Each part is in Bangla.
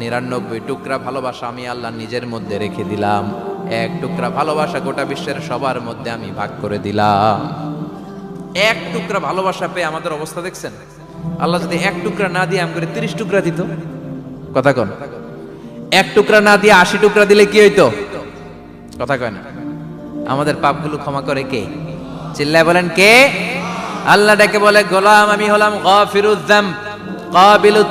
নিরানব্বই টুকরা ভালোবাসা আমি আল্লাহ নিজের মধ্যে রেখে দিলাম। এক টুকরা ভালোবাসা গোটা বিশ্বের সবার মধ্যে আমি ভাগ করে দিলাম। এক টুকরা ভালোবাসা পেয়ে আমাদের অবস্থা দেখছেন? আল্লাহ যদি এক টুকরা না দিয়ে আমি করে তিরিশ টুকরা দিত, কথা কন। এক টুকরা না দিয়ে আশি টুকরা দিলে কি হইতো? কথা কয় না। আমাদের পাপগুলো ক্ষমা করে কে? চিল্লায় বলেন কে? আল্লাহ ডেকে বলে, গোলাম আমি হলাম গফিরুদ্দাম কাবিলুত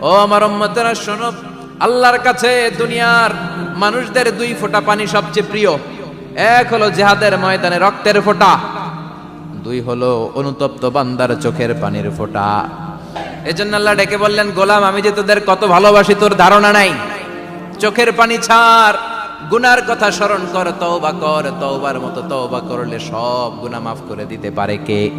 ও আমার উম্মতেরা, শোনো। আল্লাহর কাছে দুনিয়ার মানুষদের দুই ফোঁটা পানি সবচেয়ে প্রিয়। এক হলো জেহাদের ময়দানে রক্তের ফোঁটা। দুই হলো অনুতপ্ত বান্দার চোখের পানির ফোঁটা। এজন্য আল্লাহ ডেকে বললেন, গোলাম, আমি যে তোদের কত ভালোবাসি, তোর ধারণা নাই। চোখের পানি ছাড়। গুনার কথা স্মরণ কর, তওবা কর, তওবার মতো তওবা করলে সব গুনাহ মাফ করে দিতে পারে কে?